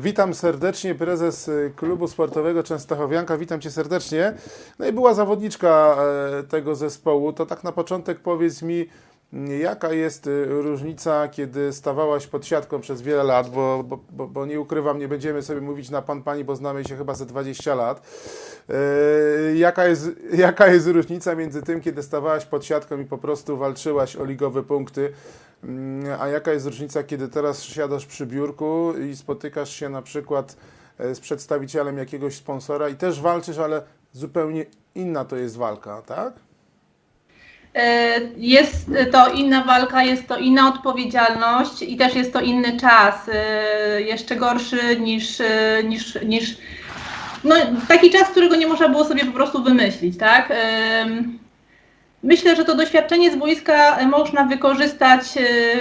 Witam serdecznie, prezes y, klubu sportowego Częstochowianka, witam Cię serdecznie. No i była zawodniczka e, tego zespołu, to tak na początek powiedz mi, jaka jest y, różnica, kiedy stawałaś pod siatką przez wiele lat, bo, bo, bo, nie ukrywam, nie będziemy sobie mówić na pan, pani, bo znamy się chyba ze 20 lat. E, Jaka jest, jaka jest różnica między tym, kiedy stawałaś pod siatką i po prostu walczyłaś o ligowe punkty, Mm, A jaka jest różnica, kiedy teraz siadasz przy biurku i spotykasz się na przykład e, z przedstawicielem jakiegoś sponsora i też walczysz, ale zupełnie inna to jest walka, tak? E, Jest to inna walka, jest to inna odpowiedzialność i też jest to inny czas, e, jeszcze gorszy niż, e, niż, niż no, taki czas, którego nie można było sobie po prostu wymyślić, tak? Myślę, że to doświadczenie z boiska można wykorzystać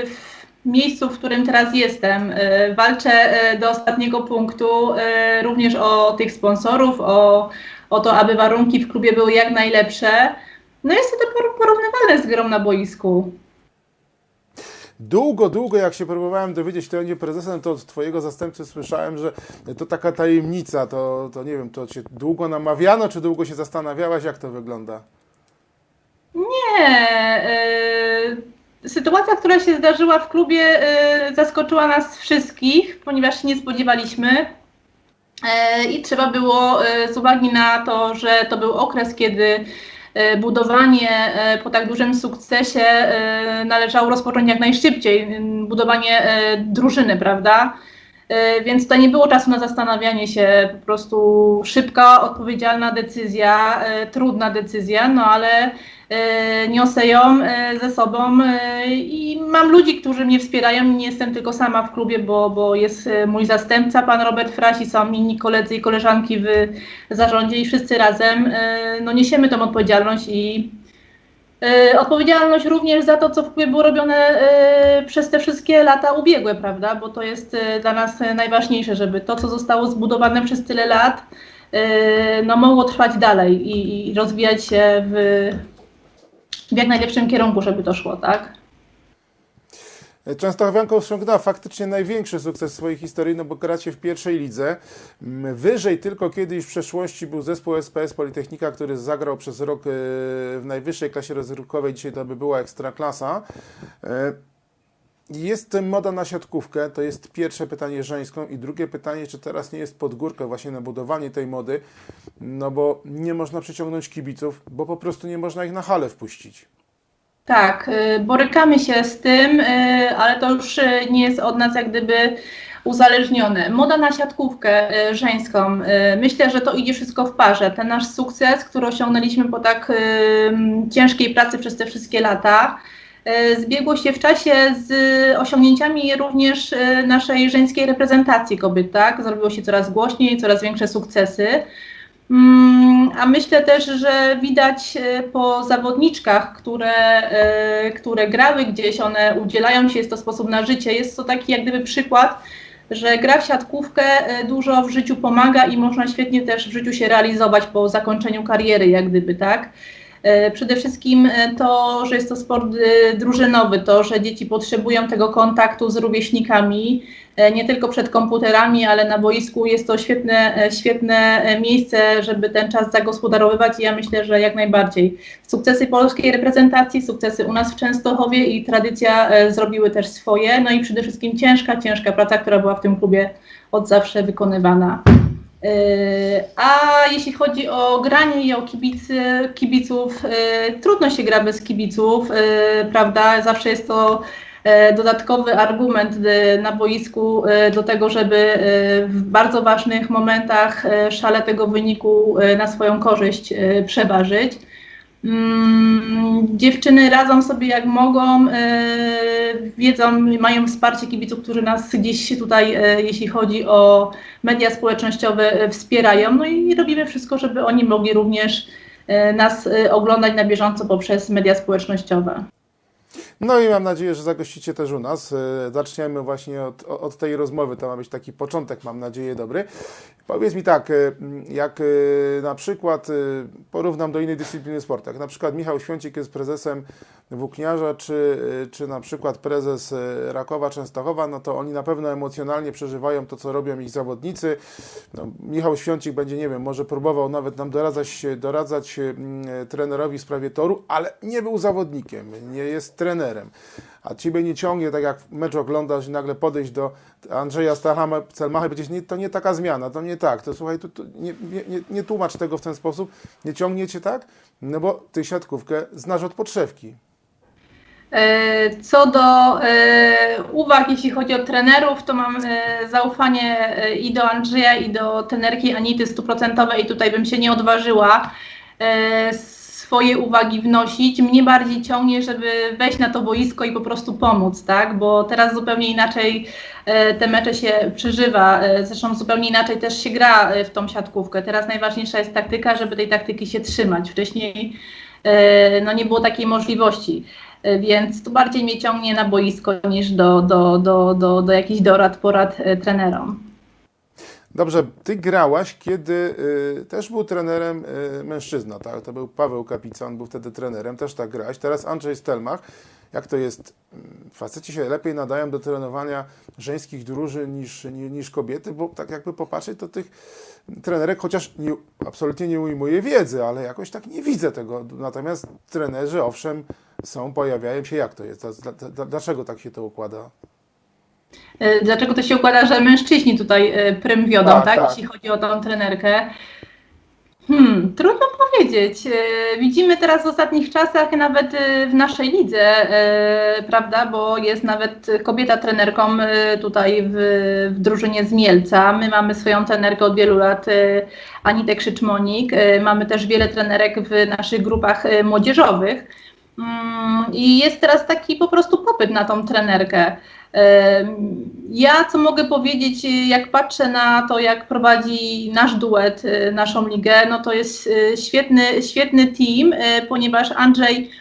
w miejscu, w którym teraz jestem. Walczę do ostatniego punktu, również o tych sponsorów, o, o to, aby warunki w klubie były jak najlepsze. No jest to por- porównywalne z grą na boisku. Długo, długo jak się próbowałem dowiedzieć, kto będzie prezesem, to od Twojego zastępcy słyszałem, że to taka tajemnica, to, to nie wiem, to Cię długo namawiano, czy długo się zastanawiałaś, jak to wygląda? Nie. e, Sytuacja, która się zdarzyła w klubie, e, zaskoczyła nas wszystkich, ponieważ się nie spodziewaliśmy. E, I trzeba było, z uwagi na to, że to był okres, kiedy budowanie e, po tak dużym sukcesie e, należało rozpocząć jak najszybciej, budowanie e, drużyny, prawda? E, Więc to nie było czasu na zastanawianie się, po prostu szybka, odpowiedzialna decyzja, e, trudna decyzja, no ale e, niosę ją ze sobą i mam ludzi, którzy mnie wspierają. Nie jestem tylko sama w klubie, bo, bo jest mój zastępca, pan Robert Frasi, są inni koledzy i koleżanki w zarządzie i wszyscy razem no, niesiemy tą odpowiedzialność i odpowiedzialność również za to, co w klubie było robione e, przez te wszystkie lata ubiegłe, prawda? Bo to jest e, dla nas e, najważniejsze, żeby to, co zostało zbudowane przez tyle lat, e, no, mogło trwać dalej i, i rozwijać się w, w jak najlepszym kierunku, żeby to szło, tak? Częstochowianka osiągnęła faktycznie największy sukces w swojej historii, no bo gracie w pierwszej lidze. Mm, Wyżej tylko kiedyś w przeszłości był zespół SPS Politechnika, który zagrał przez rok e, w najwyższej klasie rozrywkowej, dzisiaj to by była ekstraklasa. E, Jest moda na siatkówkę, to jest pierwsze pytanie żeńską i drugie pytanie, czy teraz nie jest pod górkę właśnie na budowanie tej mody, no bo nie można przyciągnąć kibiców, bo po prostu nie można ich na halę wpuścić. Tak, y, borykamy się z tym, y, ale to już y, nie jest od nas jak gdyby uzależnione. Moda na siatkówkę żeńską. Myślę, że to idzie wszystko w parze. Ten nasz sukces, który osiągnęliśmy po tak ciężkiej pracy przez te wszystkie lata, zbiegło się w czasie z osiągnięciami również naszej żeńskiej reprezentacji kobiet, tak? Zrobiło się coraz głośniej, coraz większe sukcesy. Mm, A myślę też, że widać e, po zawodniczkach, które, e, które grały gdzieś, one udzielają się, jest to sposób na życie. Jest to taki jak gdyby przykład, że gra w siatkówkę e, dużo w życiu pomaga i można świetnie też w życiu się realizować po zakończeniu kariery, jak gdyby, tak? E, Przede wszystkim e, to, że jest to sport e, drużynowy, to, że dzieci potrzebują tego kontaktu z rówieśnikami, nie tylko przed komputerami, ale na boisku jest to świetne, świetne miejsce, żeby ten czas zagospodarowywać i ja myślę, że jak najbardziej. Sukcesy polskiej reprezentacji, sukcesy u nas w Częstochowie i tradycja zrobiły też swoje, no i przede wszystkim ciężka, ciężka praca, która była w tym klubie od zawsze wykonywana. Yy, A jeśli chodzi o granie i o kibicy, kibiców, yy, trudno się gra bez kibiców, yy, prawda? Zawsze jest to dodatkowy argument na boisku do tego, żeby w bardzo ważnych momentach szale tego wyniku na swoją korzyść przeważyć. Mm, Dziewczyny radzą sobie jak mogą, yy, wiedzą, mają wsparcie kibiców, którzy nas gdzieś tutaj, yy, jeśli chodzi o media społecznościowe, yy, wspierają. No i robimy wszystko, żeby oni mogli również nas oglądać na bieżąco poprzez media społecznościowe. No i mam nadzieję, że zagościcie też u nas. E, Zaczniemy właśnie od, od tej rozmowy. To ma być taki początek, mam nadzieję, dobry. Powiedz mi tak, e, jak e, na przykład e, porównam do innej dyscypliny sportu, jak na przykład Michał Świącik jest prezesem Włókniarza, czy, czy na przykład prezes Rakowa Częstochowa, no to oni na pewno emocjonalnie przeżywają to, co robią ich zawodnicy. No, Michał Świącik będzie, nie wiem, może próbował nawet nam doradzać, doradzać trenerowi w sprawie toru, ale nie był zawodnikiem, nie jest trenerem. A ciebie nie ciągnie, tak jak mecz oglądasz i nagle podejść do Andrzeja Stachama, Celmacha i powiedzieć, nie, to nie taka zmiana, to nie tak, to słuchaj, to, to nie, nie, nie, tłumacz tego w ten sposób, nie ciągnie cię tak, no bo ty siatkówkę znasz od podszewki. E, Co do e, uwag, jeśli chodzi o trenerów, to mam e, zaufanie i do Andrzeja, i do trenerki Anity stuprocentowe i tutaj bym się nie odważyła swoje uwagi wnosić. Mnie bardziej ciągnie, żeby wejść na to boisko i po prostu pomóc, tak? Bo teraz zupełnie inaczej e, te mecze się przeżywa, e, zresztą zupełnie inaczej też się gra e, w tą siatkówkę. Teraz najważniejsza jest taktyka, żeby tej taktyki się trzymać. Wcześniej no nie było takiej możliwości. Więc tu bardziej mnie ciągnie na boisko niż do, do, do, do, do jakichś dorad, porad trenerom. Dobrze, ty grałaś, kiedy y, też był trenerem y, mężczyzna, tak? To był Paweł Kapica, on był wtedy trenerem, też tak grałaś. Teraz Andrzej Stelmach. Jak to jest? Mm, Faceci się lepiej nadają do trenowania żeńskich drużyn niż, niż, niż kobiety, bo tak jakby popatrzeć, to tych trenerek, chociaż nie, absolutnie nie ujmuję wiedzy, ale jakoś tak nie widzę tego. Natomiast trenerzy, owszem, są, pojawiają się. Jak to jest? Dla- dla- Dlaczego tak się to układa? E, Dlaczego to się układa, że mężczyźni tutaj e, prym wiodą, Tak, tak, tak. jeśli chodzi o tą trenerkę? Hmm, trudno powiedzieć. E, Widzimy teraz w ostatnich czasach, nawet w naszej lidze, prawda, bo jest nawet kobieta trenerką tutaj w, w drużynie z Mielca. My mamy swoją trenerkę od wielu lat, Anitę Krzyczmonik. Mamy też wiele trenerek w naszych grupach młodzieżowych. Mm, I jest teraz taki po prostu popyt na tą trenerkę. Ja co mogę powiedzieć, jak patrzę na to, jak prowadzi nasz duet, y, naszą ligę, no to jest y, świetny, świetny team, y, ponieważ Andrzej,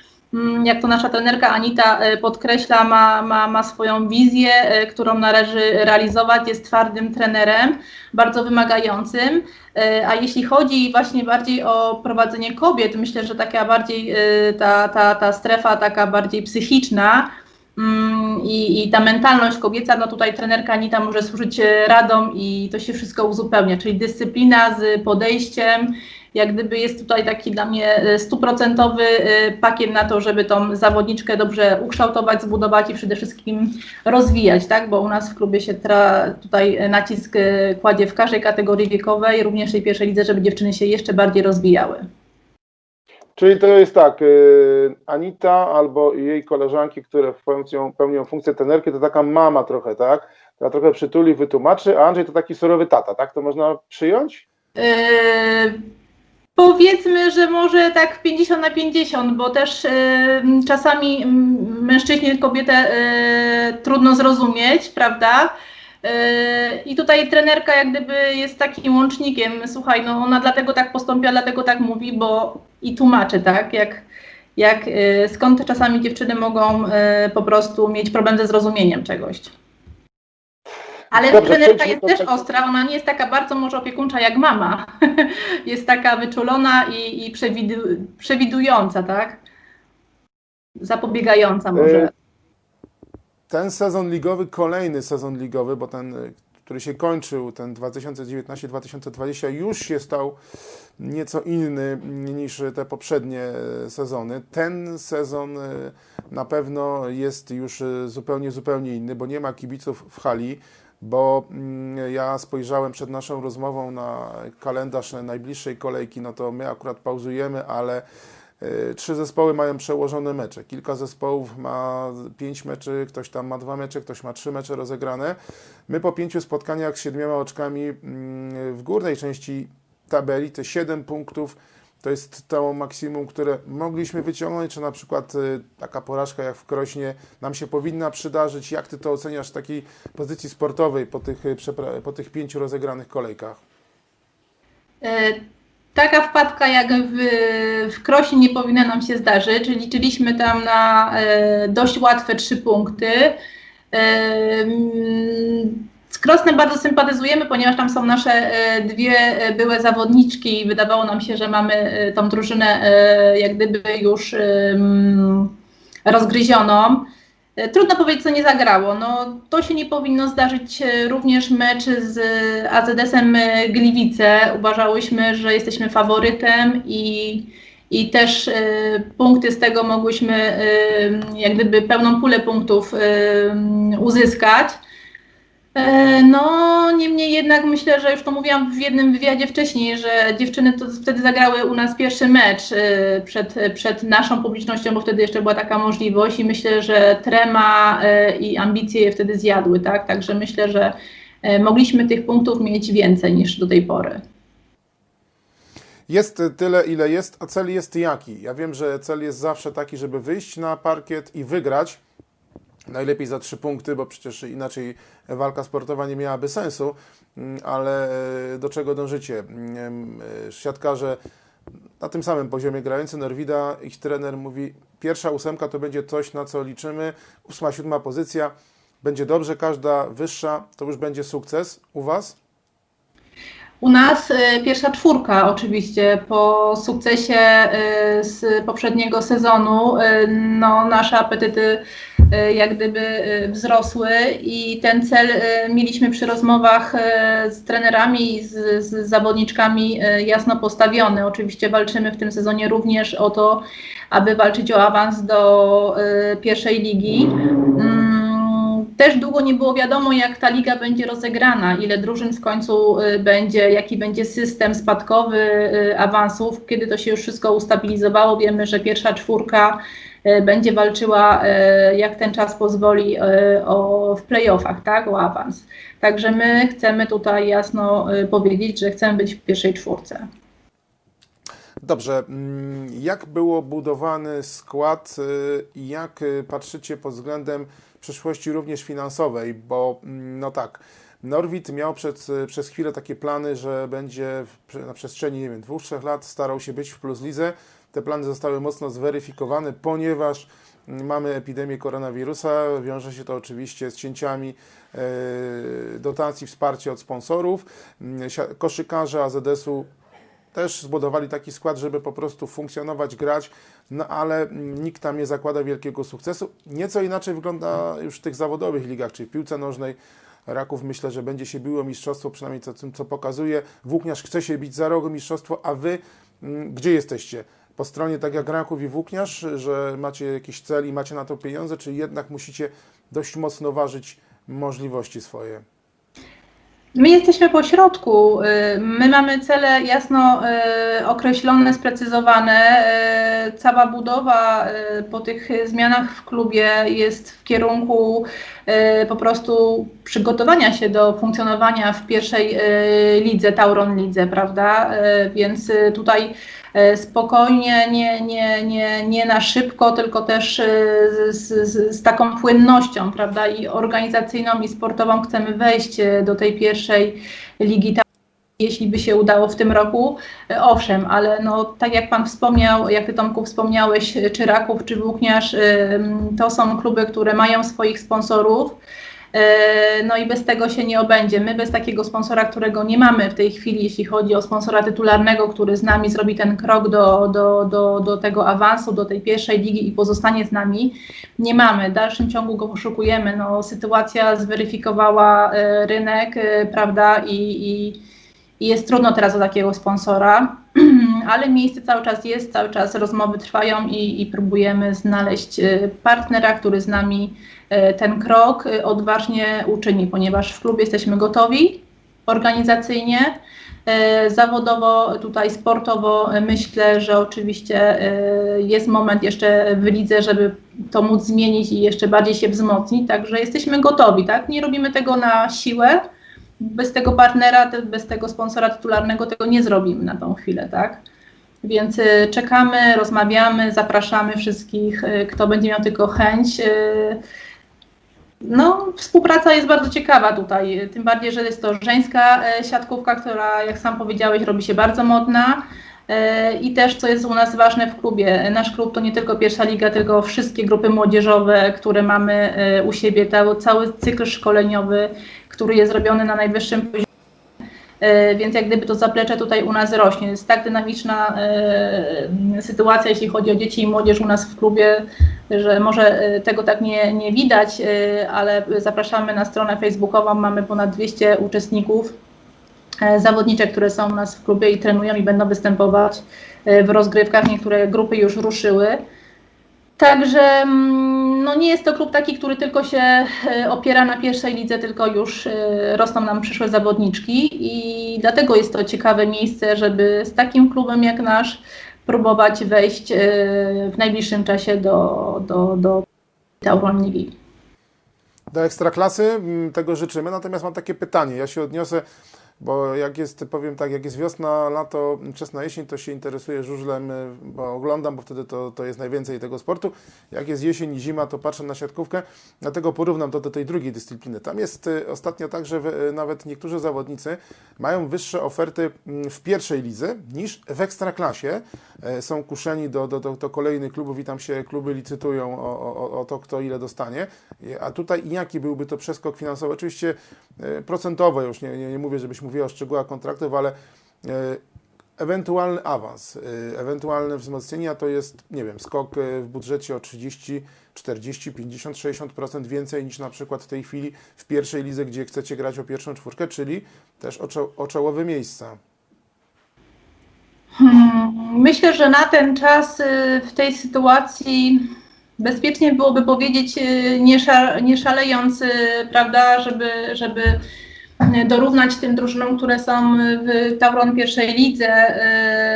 jak to nasza trenerka Anita y, podkreśla, ma, ma, ma swoją wizję, y, którą należy realizować, jest twardym trenerem, bardzo wymagającym. Y, A jeśli chodzi właśnie bardziej o prowadzenie kobiet, myślę, że taka bardziej ta, ta, ta strefa taka bardziej psychiczna, Mm, I, I ta mentalność kobieca, no tutaj trenerka Anita może służyć e, radą i to się wszystko uzupełnia, czyli dyscyplina z podejściem, jak gdyby jest tutaj taki dla mnie e, stuprocentowy e, pakiet na to, żeby tą zawodniczkę dobrze ukształtować, zbudować i przede wszystkim rozwijać, tak? Bo u nas w klubie się tra, tutaj e, nacisk kładzie w każdej kategorii wiekowej, również tej pierwszej lidze, żeby dziewczyny się jeszcze bardziej rozwijały. Czyli to jest tak, Anita albo jej koleżanki, które pełnią, pełnią funkcję trenerki, to taka mama trochę, tak? Która trochę przytuli, wytłumaczy, a Andrzej to taki surowy tata, tak? To można przyjąć? Yy, Powiedzmy, że może tak 50 na 50, bo też yy, czasami mm, mężczyźnie kobietę yy, trudno zrozumieć, prawda? Yy, I tutaj trenerka jak gdyby jest takim łącznikiem. Słuchaj, no ona dlatego tak postąpiła, dlatego tak mówi, bo i tłumaczy, tak? Jak, jak, yy, skąd czasami dziewczyny mogą yy, po prostu mieć problem ze zrozumieniem czegoś. Ale Dobrze, trenerka jest też tego- ostra, ona nie jest taka bardzo może opiekuńcza jak mama. jest taka wyczulona i, i przewidu, przewidująca, tak? Zapobiegająca może. Y, Ten sezon ligowy, kolejny sezon ligowy, bo ten, y, który się kończył, ten 2019-2020, już się stał nieco inny niż te poprzednie y, sezony. Ten sezon na pewno jest już zupełnie, zupełnie inny, bo nie ma kibiców w hali. Bo mm, ja spojrzałem przed naszą rozmową na kalendarz najbliższej kolejki, no to my akurat pauzujemy, ale y, trzy zespoły mają przełożone mecze. Kilka zespołów ma pięć meczy, ktoś tam ma dwa mecze, ktoś ma trzy mecze rozegrane. My po pięciu spotkaniach z siedmioma oczkami mm, w górnej części tabeli, te siedem punktów to jest to maksimum, które mogliśmy wyciągnąć, czy na przykład y, taka porażka jak w Krośnie nam się powinna przydarzyć. Jak Ty to oceniasz z takiej pozycji sportowej po tych, y, po tych pięciu rozegranych kolejkach? E, taka wpadka jak w, w Krośnie nie powinna nam się zdarzyć. Liczyliśmy tam na e, dość łatwe trzy punkty. Krosnem bardzo sympatyzujemy, ponieważ tam są nasze e, dwie e, byłe zawodniczki i wydawało nam się, że mamy e, tą drużynę jak gdyby już rozgryzioną. Trudno powiedzieć, co nie zagrało. No, to się nie powinno zdarzyć również mecz z AZS-em Gliwice. Uważałyśmy, że jesteśmy faworytem i, i też e, punkty z tego mogłyśmy e, jak gdyby pełną pulę punktów e, uzyskać. E, No, niemniej jednak myślę, że już to mówiłam w jednym wywiadzie wcześniej, że dziewczyny to wtedy zagrały u nas pierwszy mecz e, przed, przed naszą publicznością, bo wtedy jeszcze była taka możliwość i myślę, że trema e, i ambicje je wtedy zjadły, tak? Także myślę, że mogliśmy tych punktów mieć więcej niż do tej pory. Jest tyle, ile jest, a cel jest jaki? Ja wiem, że cel jest zawsze taki, żeby wyjść na parkiet i wygrać. Najlepiej za trzy punkty, bo przecież inaczej walka sportowa nie miałaby sensu, Mm, ale e, do czego dążycie? Mm, e, Siatkarze na tym samym poziomie grający, Norwida, ich trener mówi, pierwsza ósemka to będzie coś, na co liczymy, ósma, siódma pozycja, będzie dobrze, każda wyższa to już będzie sukces. U Was? U nas e, pierwsza czwórka oczywiście po sukcesie e, z poprzedniego sezonu, e, no nasze apetyty jak gdyby wzrosły i ten cel mieliśmy przy rozmowach z trenerami i z, z zawodniczkami jasno postawiony. Oczywiście walczymy w tym sezonie również o to, aby walczyć o awans do pierwszej ligi. Też długo nie było wiadomo, jak ta liga będzie rozegrana, ile drużyn w końcu y, będzie, jaki będzie system spadkowy y, awansów. Kiedy to się już wszystko ustabilizowało, wiemy, że pierwsza czwórka y, będzie walczyła, jak ten czas pozwoli, o, w playoffach, tak, o awans. Także my chcemy tutaj jasno powiedzieć, że chcemy być w pierwszej czwórce. Dobrze, mm, jak było budowany skład i jak patrzycie pod względem przyszłości również finansowej, bo mm, no tak, Norwid miał przed, y, przez chwilę takie plany, że będzie w, na przestrzeni, nie wiem, dwóch, trzech lat starał się być w Plus. Te plany zostały mocno zweryfikowane, ponieważ mm, mamy epidemię koronawirusa, wiąże się to oczywiście z cięciami e, dotacji, wsparcia od sponsorów. Mm, Koszykarze AZS-u też zbudowali taki skład, żeby po prostu funkcjonować, grać, no ale nikt tam nie zakłada wielkiego sukcesu. Nieco inaczej wygląda już w tych zawodowych ligach, czyli w piłce nożnej. Raków myślę, że będzie się biło mistrzostwo, przynajmniej co, co pokazuje. Włókniarz chce się bić za rogu mistrzostwo, a wy mm, gdzie jesteście? Po stronie tak jak Raków i Włókniarz, że macie jakiś cel i macie na to pieniądze, czy jednak musicie dość mocno ważyć możliwości swoje? My jesteśmy po środku. y, My mamy cele jasno y, określone, sprecyzowane. Y, Cała budowa po tych zmianach w klubie jest w kierunku po prostu przygotowania się do funkcjonowania w pierwszej lidze, Tauron Lidze, prawda? Więc tutaj spokojnie, nie, nie, nie, nie na szybko, tylko też y, z, z, z taką płynnością, prawda? I organizacyjną, i sportową chcemy wejść y, do tej pierwszej ligi. Jeśli by się udało w tym roku, owszem, ale no, tak jak Pan wspomniał, jak Ty Tomku wspomniałeś, czy Raków, czy Włókniarz, to są kluby, które mają swoich sponsorów. E, No i bez tego się nie obędzie. My bez takiego sponsora, którego nie mamy w tej chwili, jeśli chodzi o sponsora tytularnego, który z nami zrobi ten krok do, do, do, do tego awansu, do tej pierwszej ligi i pozostanie z nami, nie mamy. W dalszym ciągu go poszukujemy. No, sytuacja zweryfikowała e, rynek, e, prawda, i, i, i jest trudno teraz o takiego sponsora, ale miejsce cały czas jest, cały czas rozmowy trwają i, i próbujemy znaleźć partnera, który z nami ten krok e, odważnie uczyni, ponieważ w klubie jesteśmy gotowi organizacyjnie, e, zawodowo, tutaj sportowo e, myślę, że oczywiście e, jest moment jeszcze w lidze, żeby to móc zmienić i jeszcze bardziej się wzmocnić, także jesteśmy gotowi, tak? Nie robimy tego na siłę, bez tego partnera, bez tego sponsora tytularnego tego nie zrobimy na tą chwilę, tak? Więc czekamy, rozmawiamy, zapraszamy wszystkich, kto będzie miał tylko chęć. No, współpraca jest bardzo ciekawa tutaj, tym bardziej, że jest to żeńska e, siatkówka, która, jak sam powiedziałeś, robi się bardzo modna. E, I też, co jest u nas ważne w klubie, nasz klub to nie tylko pierwsza liga, tylko wszystkie grupy młodzieżowe, które mamy e, u siebie, cały cykl szkoleniowy, który jest robiony na najwyższym poziomie. E, Więc jak gdyby to zaplecze tutaj u nas rośnie. Jest tak dynamiczna e, sytuacja, jeśli chodzi o dzieci i młodzież u nas w klubie, że może e, tego tak nie, nie widać, ale zapraszamy na stronę facebookową, mamy ponad 200 uczestników, e, zawodniczek, które są u nas w klubie i trenują i będą występować w rozgrywkach. Niektóre grupy już ruszyły. Także mm, no nie jest to klub taki, który tylko się e, opiera na pierwszej lidze, tylko już e, rosną nam przyszłe zawodniczki i dlatego jest to ciekawe miejsce, żeby z takim klubem jak nasz próbować wejść e, w najbliższym czasie do, do, do Tauron Ligi. Do ekstraklasy mm, tego życzymy, natomiast mam takie pytanie, ja się odniosę, bo jak jest, powiem tak, jak jest wiosna, lato, wczesna jesień, to się interesuję żużlem, y, bo oglądam, bo wtedy to, to jest najwięcej tego sportu. Jak jest jesień i zima, to patrzę na siatkówkę, dlatego porównam to do tej drugiej dyscypliny. Tam jest y, ostatnio tak, że w- nawet niektórzy zawodnicy mają wyższe oferty mm, w pierwszej lidze niż w ekstraklasie. E, Są kuszeni do, do, do, do kolejnych klubów i tam się kluby licytują o, o, o to, kto ile dostanie. I- A tutaj jaki byłby to przeskok finansowy? Oczywiście e, procentowo, już nie, nie, nie mówię, żebyś mówiła o szczegółach kontraktów, ale e, ewentualny awans, e, ewentualne wzmocnienia to jest, nie wiem, skok e, w budżecie o 30, 40, 50, 60% więcej niż na przykład w tej chwili w pierwszej lidze, gdzie chcecie grać o pierwszą czwórkę, czyli też o, czo- o czołowe miejsca. Hmm, Myślę, że na ten czas y, w tej sytuacji bezpiecznie byłoby powiedzieć, y, nie, sza, nie szalejąc, y, prawda, żeby, żeby dorównać tym drużynom, które są w Tauron pierwszej lidze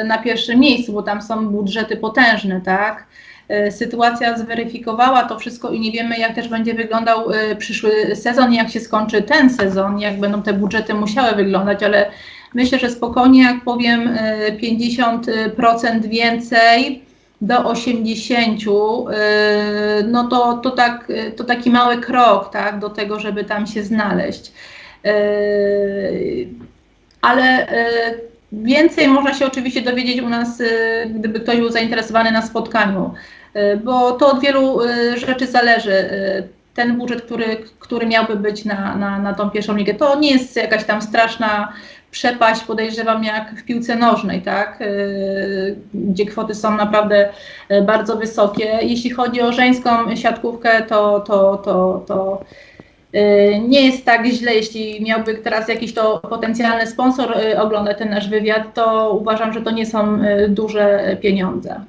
y, na pierwszym miejscu, bo tam są budżety potężne, tak? Y, Sytuacja zweryfikowała to wszystko i nie wiemy, jak też będzie wyglądał y, przyszły sezon, jak się skończy ten sezon, jak będą te budżety musiały wyglądać, ale Myślę, że spokojnie, jak powiem, y, 50% więcej do 80, y, no to, to, tak, to taki mały krok tak, do tego, żeby tam się znaleźć. Y, Ale y, więcej można się oczywiście dowiedzieć u nas, y, gdyby ktoś był zainteresowany na spotkaniu, bo to od wielu rzeczy zależy. Ten budżet, który, który miałby być na, na, na tą pierwszą ligę, to nie jest jakaś tam straszna przepaść, podejrzewam, jak w piłce nożnej, tak? Gdzie kwoty są naprawdę bardzo wysokie. Jeśli chodzi o żeńską siatkówkę, to, to, to, to nie jest tak źle. Jeśli miałby teraz jakiś to potencjalny sponsor yy, oglądać ten nasz wywiad, to uważam, że to nie są yy, duże pieniądze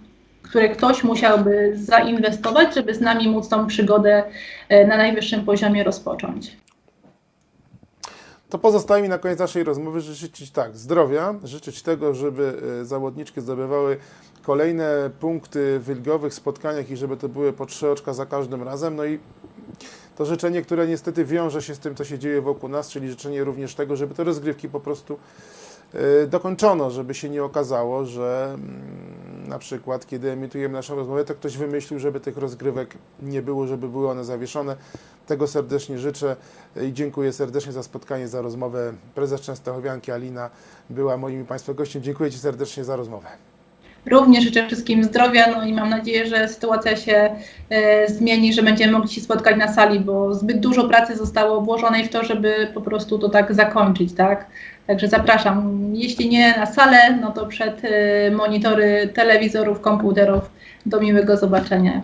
które ktoś musiałby zainwestować, żeby z nami móc tą przygodę na najwyższym poziomie rozpocząć. To pozostaje mi na koniec naszej rozmowy życzyć tak, zdrowia, życzyć tego, żeby zawodniczki zdobywały kolejne punkty w ligowych spotkaniach i żeby to były po trzy oczka za każdym razem. No i to życzenie, które niestety wiąże się z tym, co się dzieje wokół nas, czyli życzenie również tego, żeby te rozgrywki po prostu e, dokończono, żeby się nie okazało, że mm, na przykład, kiedy emitujemy naszą rozmowę, to ktoś wymyślił, żeby tych rozgrywek nie było, żeby były one zawieszone. Tego serdecznie życzę i dziękuję serdecznie za spotkanie, za rozmowę. Prezes Częstochowianki Alina była moim i Państwa gościem. Dziękuję Ci serdecznie za rozmowę. Również życzę wszystkim zdrowia, no i mam nadzieję, że sytuacja się e, zmieni, że będziemy mogli się spotkać na sali, bo zbyt dużo pracy zostało włożonej w to, żeby po prostu to tak zakończyć, tak? Także zapraszam, jeśli nie na salę, no to przed e, monitory telewizorów, komputerów. Do miłego zobaczenia.